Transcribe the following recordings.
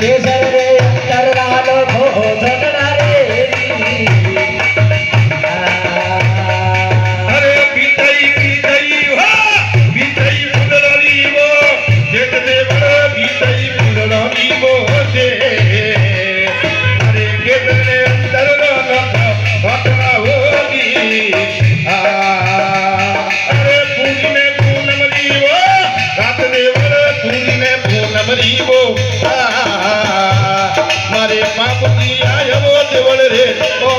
ಕೇಸರ મરીવો મારે બાપુજી આવ્યો દેવળ રે ઓ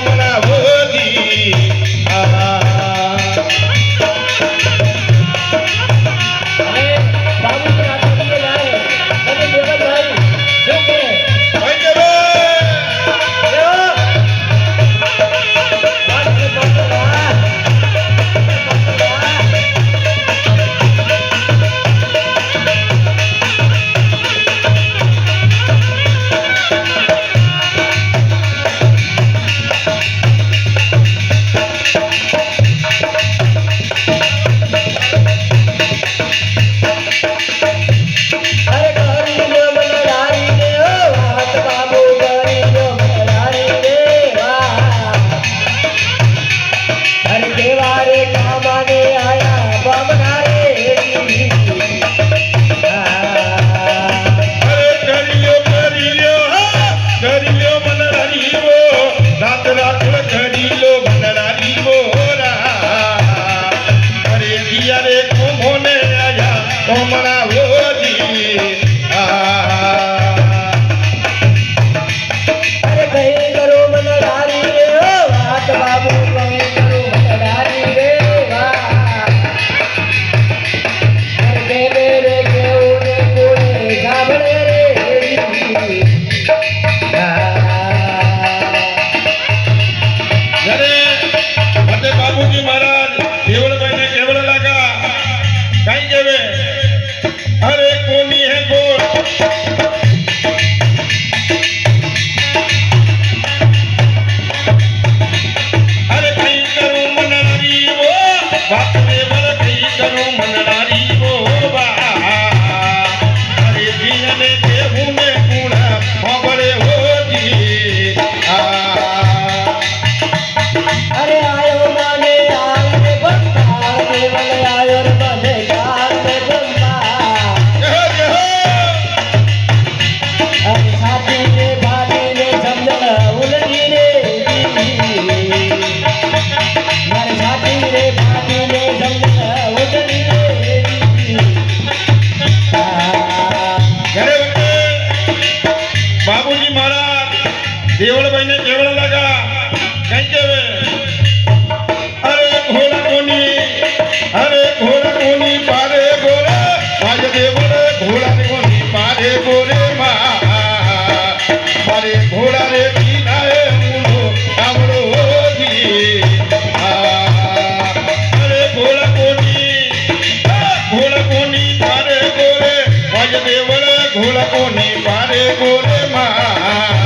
ભૂલ કોની મારે ગોરે માં?